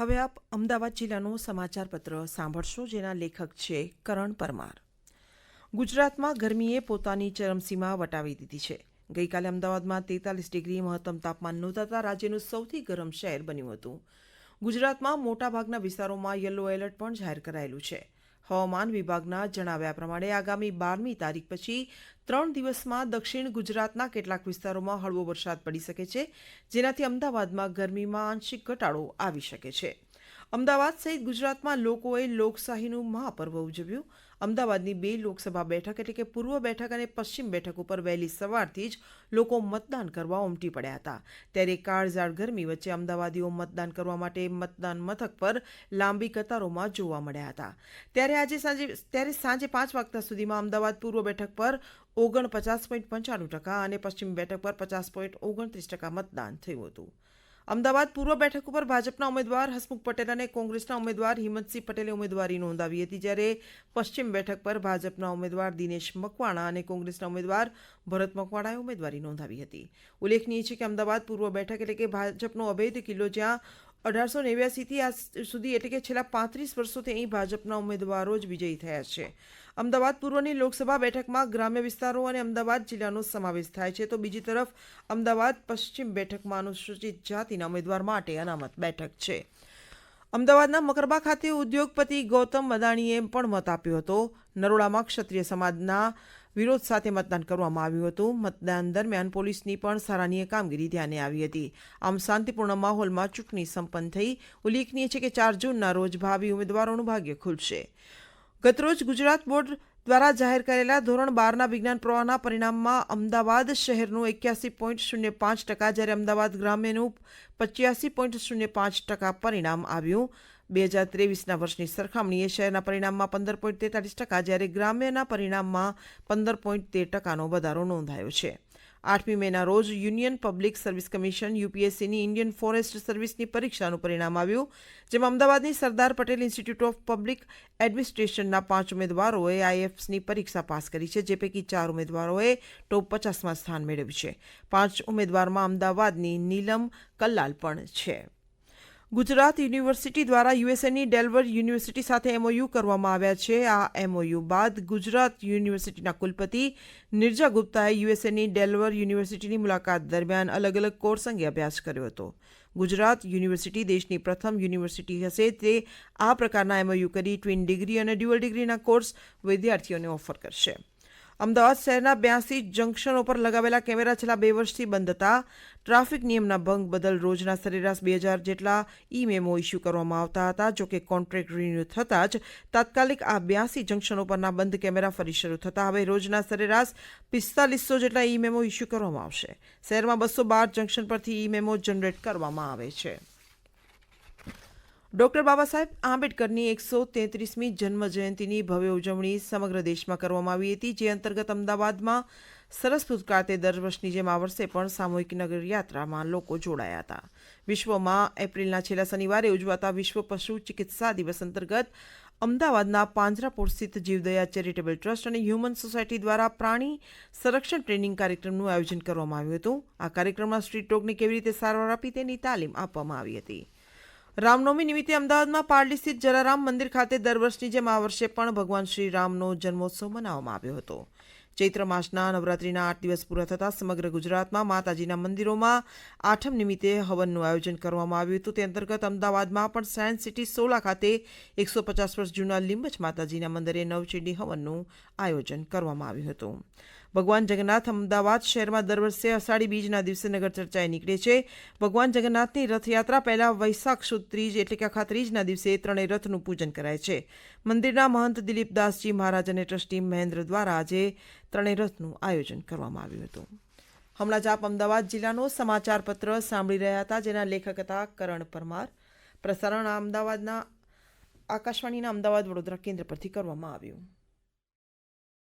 હવે આપ અમદાવાદ જિલ્લાનું સમાચાર પત્ર સાંભળશો, જેના લેખક છે કરણ પરમાર. ગુજરાતમાં ગરમીએ પોતાની ચરમસીમા વટાવી દીધી છે. ગઈકાલે અમદાવાદમાં તેતાલીસ ડિગ્રી મહત્તમ તાપમાન નોંધાતા રાજ્યનું સૌથી ગરમ શહેર બન્યું હતું. ગુજરાતમાં મોટાભાગના વિસ્તારોમાં યલો એલર્ટ પણ જાહેર કરાયેલું છે. હવામાન વિભાગના જણાવ્યા પ્રમાણે આગામી બારમી તારીખ પછી ત્રણ દિવસમાં દક્ષિણ ગુજરાતના કેટલાક વિસ્તારોમાં હળવો વરસાદ પડી શકે છે, જેનાથી અમદાવાદમાં ગરમીમાં આંશિક ઘટાડો આવી શકે છે. અમદાવાદ સહિત ગુજરાતમાં લોકોએ લોકશાહીનું મહાપર્વ ઉજવ્યું. અમદાવાદની બે લોકસભા બેઠક એટલે કે પૂર્વ બેઠક અને પશ્ચિમ બેઠક ઉપર વહેલી સવારથી જ લોકો મતદાન કરવા ઉમટી પડ્યા હતા. ત્યારે કાળઝાળ ગરમી વચ્ચે અમદાવાદીઓ મતદાન કરવા માટે મતદાન મથક પર લાંબી કતારોમાં જોવા મળ્યા હતા. ત્યારે આજે સાંજે, ત્યારે સાંજે પાંચ વાગ્યા સુધીમાં અમદાવાદ પૂર્વ બેઠક પર ઓગણપચાસ પોઈન્ટ પંચાણું ટકા અને પશ્ચિમ બેઠક પર પચાસ પોઈન્ટ ઓગણત્રીસ ટકા મતદાન થયું હતું. અમદાવાદ પૂર્વ બેઠક ઉપર ભાજપના ઉમેદવાર હસમુખ પટેલ અને કોંગ્રેસના ઉમેદવાર હિંમતસિંહ પટેલે ઉમેદવારી નોંધાવી હતી, જ્યારે પશ્ચિમ બેઠક પર ભાજપના ઉમેદવાર દિનેશ મકવાણા અને કોંગ્રેસના ઉમેદવાર ભરત મકવાણાએ ઉમેદવારી નોંધાવી હતી. ઉલ્લેખનીય છે કે અમદાવાદ પૂર્વ બેઠક એટલે કે ભાજપનો અભેદ કિલ્લો જ્યાં અઢારસો નેવ્યાસીથી આ સુધી એટલે કે છેલ્લા પાંત્રીસ વર્ષોથી અહીં ભાજપના ઉમેદવારો જ વિજયી થયા છે. અમદાવાદ પૂર્વની લોકસભા બેઠકમાં ગ્રામ્ય વિસ્તારો અને અમદાવાદ જિલ્લાનો સમાવેશ થાય છે. તો બીજી તરફ અમદાવાદ પશ્ચિમ બેઠકમાં અનુસૂચિત જાતિના ઉમેદવાર માટે અનામત બેઠક છે. અમદાવાદના મકરબા ખાતે ઉદ્યોગપતિ ગૌતમ અદાણીએ પણ મત આપ્યો હતો. નરોડામાં ક્ષત્રિય સમાજના વિરોધ સાથે મતદાન કરવામાં આવ્યું હતું. મતદાન દરમિયાન પોલીસની પણ સરાહનીય કામગીરી ધ્યાને આવી હતી. આમ શાંતિપૂર્ણ માહોલમાં ચૂંટણી સંપન્ન થઈ. ઉલ્લેખનીય છે કે ચાર જૂનના રોજ ભાવિ ઉમેદવારોનું ભાગ્ય ખુલશે. ગતરોજ ગુજરાત બોર્ડ દ્વારા જાહેર કરેલા ધોરણ બારના વિજ્ઞાન પ્રવાહના પરિણામમાં અમદાવાદ શહેરનું એક્યાસી પોઈન્ટ શૂન્ય પાંચ ટકા જ્યારે અમદાવાદ ગ્રામ્યનું પચ્યાસી પોઈન્ટ શૂન્ય પાંચ ટકા પરિણામ આવ્યું. બે હજાર ત્રેવીસના વર્ષની સરખામણીએ શહેરના પરિણામમાં પંદર પોઈન્ટ તેતાલીસ ટકા જ્યારે ગ્રામ્યના પરિણામમાં પંદર પોઈન્ટ તેર ટકાનો વધારો નોંધાયો છે. આઠમી મેના રોજ યુનિયન પબ્લિક સર્વિસ કમિશન, યુપીએસસીની ઇન્ડિયન ફોરેસ્ટ સર્વિસની પરીક્ષાનું પરિણામ આવ્યું, જેમાં અમદાવાદની Sardar Patel institute of public એડમિનિસ્ટ્રેશનના પાંચ ઉમેદવારોએ આઈએફ્સની પરીક્ષા પાસ કરી છે, જે પૈકી ચાર ઉમેદવારોએ ટોપ પચાસમાં સ્થાન મેળવ્યું છે. પાંચ ઉમેદવારમાં અમદાવાદની નીલમ કલ્લાલ પણ છે. ગુજરાત યુનિવર્સિટી દ્વારા યુએસએની ડેલવર યુનિવર્સિટી સાથે એમઓયુ કરવામાં આવ્યા છે. આ એમઓયુ બાદ ગુજરાત યુનિવર્સિટીના કુલપતિ નિર્જા ગુપ્તાએ યુએસએની ડેલવર યુનિવર્સિટીની મુલાકાત દરમિયાન અલગ અલગ કોર્સ અંગે અભ્યાસ કર્યો હતો. ગુજરાત યુનિવર્સિટી દેશની પ્રથમ યુનિવર્સિટી હશે તે આ પ્રકારના એમઓયુ કરી ટ્વિન ડિગ્રી અને ડ્યુઅલ ડિગ્રીના કોર્સ વિદ્યાર્થીઓને ઓફર કરશે. અમદાવાદ શહેરના બ્યાસી જંકશનો પર લગાવેલા કેમેરા છેલ્લા બે વર્ષથી બંધ હતા. ટ્રાફિક નિયમના ભંગ બદલ રોજના સરેરાશ બે હજાર જેટલા ઈ મેમો ઇસ્યુ કરવામાં આવતા હતા. જોકે કોન્ટ્રાક્ટ રિન્યુ થતાં જ તાત્કાલિક આ બ્યાસી જંકશનો પરના બંધ કેમેરા ફરી શરૂ થતા. હવે રોજના સરેરાશ પિસ્તાલીસો જેટલા ઈ મેમો ઇસ્યુ કરવામાં આવશે. શહેરમાં બસો બાર જંકશન પરથી ઈ મેમો જનરેટ કરવામાં આવે છે. ડોક્ટર બાબા સાહેબ, આંબેડકરની એકસો તેત્રીસમી જન્મ જયંતિની ભવ્ય ઉજવણી સમગ્ર દેશમાં કરવામાં આવી હતી, જે અંતર્ગત અમદાવાદમાં સરસપુર ખાતે દર વર્ષની જેમ આ વર્ષે પણ સામૂહિક નગર યાત્રામાં લોકો જોડાયા હતા. વિશ્વમાં એપ્રિલના છેલ્લા શનિવારે ઉજવાતા વિશ્વ પશુ ચિકિત્સા દિવસ અંતર્ગત અમદાવાદના પાંજરાપોર સ્થિત જીવદયા ચેરિટેબલ ટ્રસ્ટ અને હ્યુમન સોસાયટી દ્વારા પ્રાણી સંરક્ષણ ટ્રેનિંગ કાર્યક્રમનું આયોજન કરવામાં આવ્યું હતું. આ કાર્યક્રમમાં સ્ટ્રીટ ડોગને કેવી રીતે સારવાર આપી તેની તાલીમ આપવામાં આવી હતી. રામનવમી નિમિત્તે અમદાવાદમાં પારડી સ્થિત જલારામ મંદિર ખાતે દર વર્ષની જેમ આ વર્ષે પણ ભગવાન શ્રી રામનો જન્મોત્સવ મનાવવામાં આવ્યો હતો. ચૈત્ર માસના નવરાત્રીના આઠ દિવસ પૂરા થતાં સમગ્ર ગુજરાતમાં માતાજીના મંદિરોમાં આઠમ નિમિત્તે હવનનું આયોજન કરવામાં આવ્યું હતું. તે અંતર્ગત અમદાવાદમાં પણ સાયન્સ સિટી સોલા ખાતે એકસો પચાસ વર્ષ જૂના લીંબચ માતાજીના મંદિરે નવચેડી હવનનું આયોજન કરવામાં આવ્યું હતું. ભગવાન જગન્નાથ અમદાવાદ શહેરમાં દર વર્ષે અષાઢી બીજના દિવસે નગર ચર્ચાએ નીકળે છે. ભગવાન જગન્નાથની રથયાત્રા પહેલા વૈશાખ સુદ ત્રીજ એટલે કે આખા ત્રીજના દિવસે ત્રણેય રથનું પૂજન કરાય છે. મંદિરના મહંત દિલીપદાસજી મહારાજ અને ટ્રસ્ટી મહેન્દ્ર દ્વારા આજે ત્રણેય રથનું આયોજન કરવામાં આવ્યું હતું. હમણાં જ આપ અમદાવાદ જિલ્લાનો સમાચાર પત્ર સાંભળી રહ્યા હતા, જેના લેખક હતા કરણ પરમાર. પ્રસારણ અમદાવાદના, આકાશવાણીના અમદાવાદ વડોદરા કેન્દ્ર પરથી કરવામાં આવ્યું.